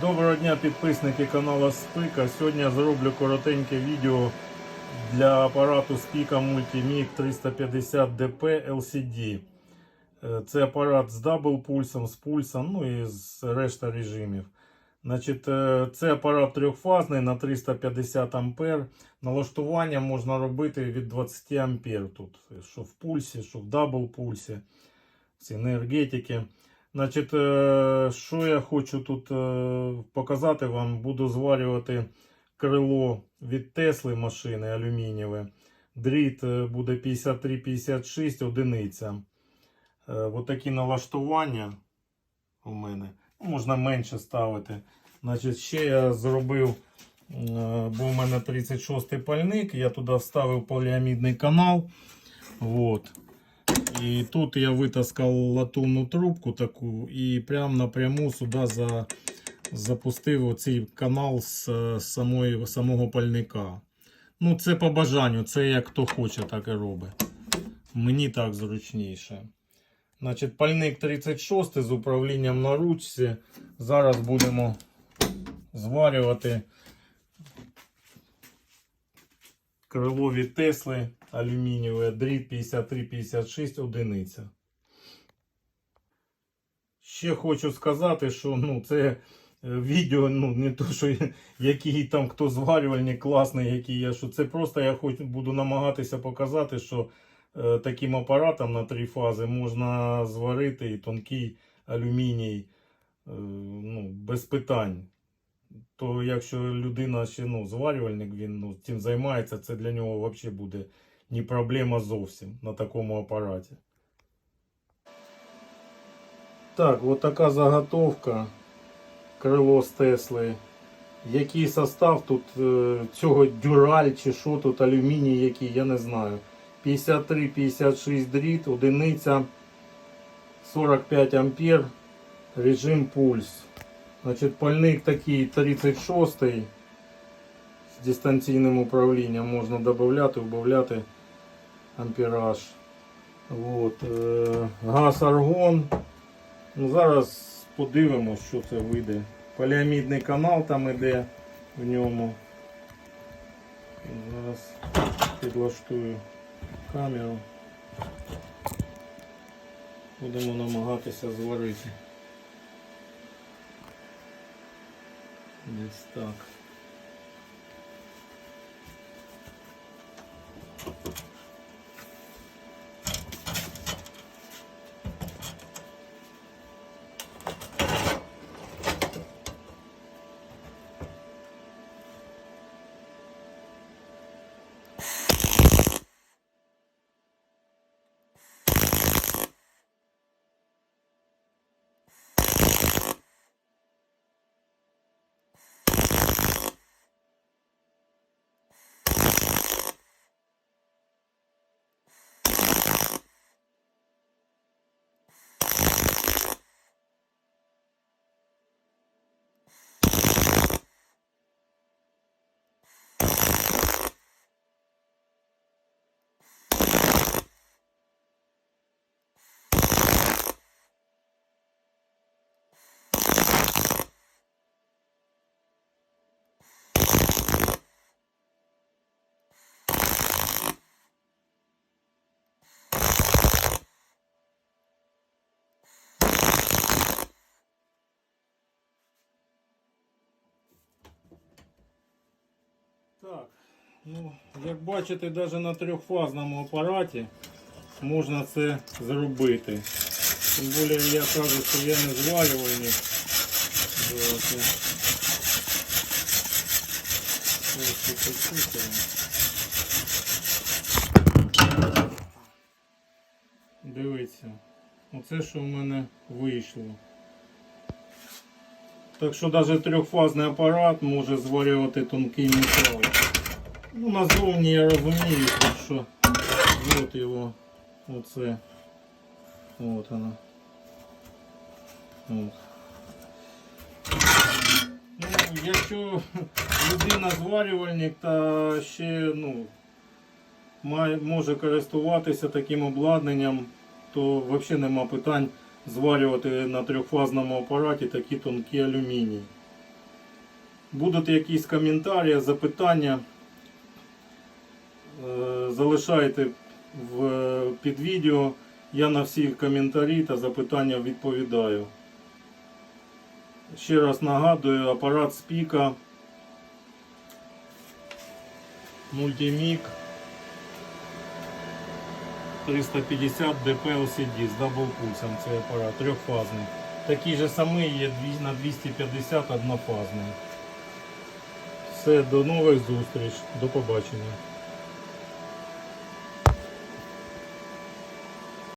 Доброго дня підписники каналу Спика. Сьогодні я зроблю коротеньке відео для апарату Spika Multimic 350 DP LCD. Це апарат з дабл пульсом, з пульсом, ну і з решта режимів. Значить, е, це апарат трьохфазний на 350 ампер. Налаштування можна робити від 20 ампер тут, що в пульсі, що в дабл пульсі, з енергетики. Значить, е, що я хочу тут е, показати вам, буду зварювати крило від Тесли машини алюмінієве. Дріт е, буде 53-56 одиниця. Ось такі налаштування у мене. Ну, Можна менше ставити. Значить, ще я зробив, був у мене 36-й пальник, я туди вставив поліамідний канал. Вот. І тут я витаскав латунну трубку таку і прямо напряму сюди за, запустив оцей канал з самої, самого пальника. Ну, це по бажанню, це як хто хоче, так і робить. Мені так зручніше. Значить, пальник 36 з управлінням на ручці. Зараз будемо зварювати крило від Тесли алюмінієве, дріт 53-56 одиниця. Ще хочу сказати, що ну, це е, відео, ну не то, що який там хто зварювальник класний, який я, що це просто я хоч буду намагатися показати, що е, таким апаратом на три фази можна зварити і тонкий алюміній е, ну, без питань. То якщо людина ще ну, зварювальник, він ну, цим займається, це для нього взагалі буде не проблема зовсім на такому апараті. Так, от така заготовка крило з Тесли. Який состав тут е, цього дюраль чи що тут алюміній який, я не знаю. 53-56 дріт, одиниця 45 ампер, режим пульс. Значить, пальник такий 36 з дистанційним управлінням можна додати, убавляти ампераж. От, е, газ аргон. Ну, зараз подивимось, що це вийде. Поліамідний канал там іде в ньому. Зараз підлаштую камеру. Будемо намагатися зварити. Десь так. Так, ну, як бачите, навіть на трьохфазному апараті можна це зробити. Тим більше я кажу, що я не зварювальник. І почухаємо. Дивіться, оце що в мене вийшло. Так що навіть трьохфазний апарат може зварювати тонкий метал. Ну, назовні я розумію, що от його оце. От воно. От. Ну, якщо людина зварювальник та ще ну, має, може користуватися таким обладнанням, то взагалі нема питань зварювати на трьохфазному апараті такі тонкі алюмінії. Будуть якісь коментарі, запитання. е, Залишайте під відео. Я на всі коментарі та запитання відповідаю. Ще раз нагадую, апарат Спіка Multimic 350 ДП LCD з даблпульсом цей апарат, трьохфазний. Такий же самий є на 250 однофазний. Все, до нових зустріч, до побачення.